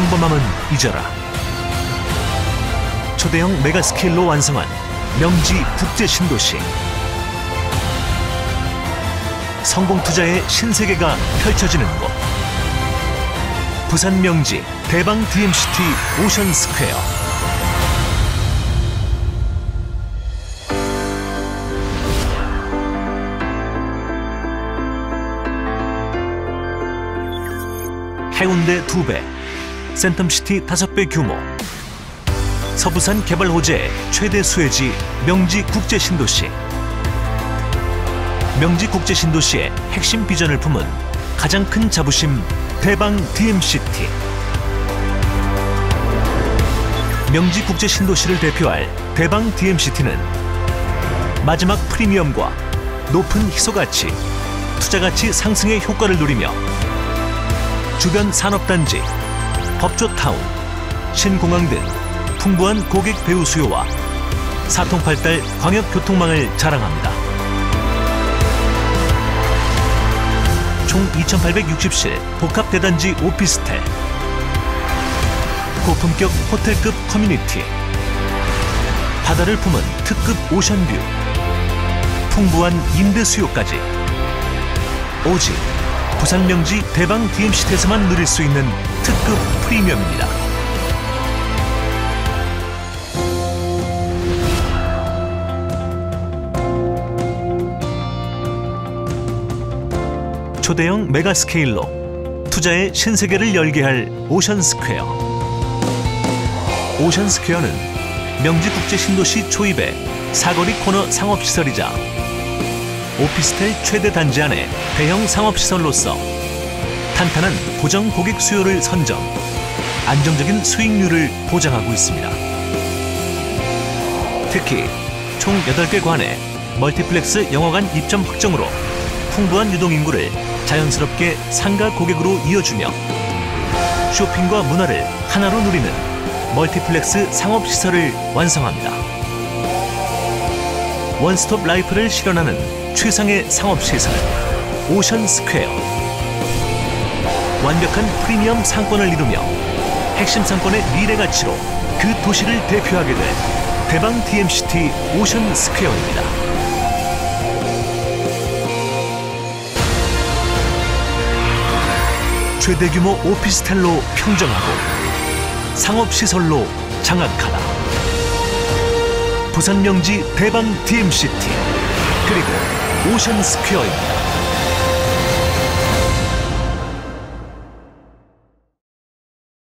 평범함은 잊어라. 초대형 메가스케일로 완성한 명지 국제 신도시. 성공 투자의 신세계가 펼쳐지는 곳. 부산 명지 대방 DMCT 오션 스퀘어. 해운대 두배 센텀시티 다섯 배 규모, 서부산 개발 호재 최대 수혜지 명지 국제 신도시. 명지 국제 신도시의 핵심 비전을 품은 가장 큰 자부심 대방 DMCT. 명지 국제 신도시를 대표할 대방 DMCT는 마지막 프리미엄과 높은 희소 가치, 투자 가치 상승의 효과를 누리며 주변 산업단지, 법조타운, 신공항 등 풍부한 고객 배우 수요와 사통팔달 광역교통망을 자랑합니다. 총 2,860실 복합대단지 오피스텔, 고품격 호텔급 커뮤니티, 바다를 품은 특급 오션뷰, 풍부한 임대 수요까지 오직 부산 명지 대방 DMCT에서만 누릴 수 있는 특급 프리미엄입니다. 초대형 메가 스케일로 투자의 신세계를 열게 할 오션 스퀘어. 오션 스퀘어는 명지 국제 신도시 초입의 사거리 코너 상업시설이자 오피스텔 최대 단지 안의 대형 상업시설로서 탄탄한 고정 고객 수요를 선점, 안정적인 수익률을 보장하고 있습니다. 특히 총 8개 관에 멀티플렉스 영화관 입점 확정으로 풍부한 유동인구를 자연스럽게 상가 고객으로 이어주며 쇼핑과 문화를 하나로 누리는 멀티플렉스 상업시설을 완성합니다. 원스톱 라이프를 실현하는 최상의 상업시설 오션 스퀘어 완벽한 프리미엄 상권을 이루며 핵심 상권의 미래 가치로 그 도시를 대표하게 될 대방 DMCT 오션 스퀘어입니다. 최대 규모 오피스텔로 평정하고 상업시설로 장악하다. 부산 명지 대방 DMCT 그리고 오션 스퀘어입니다.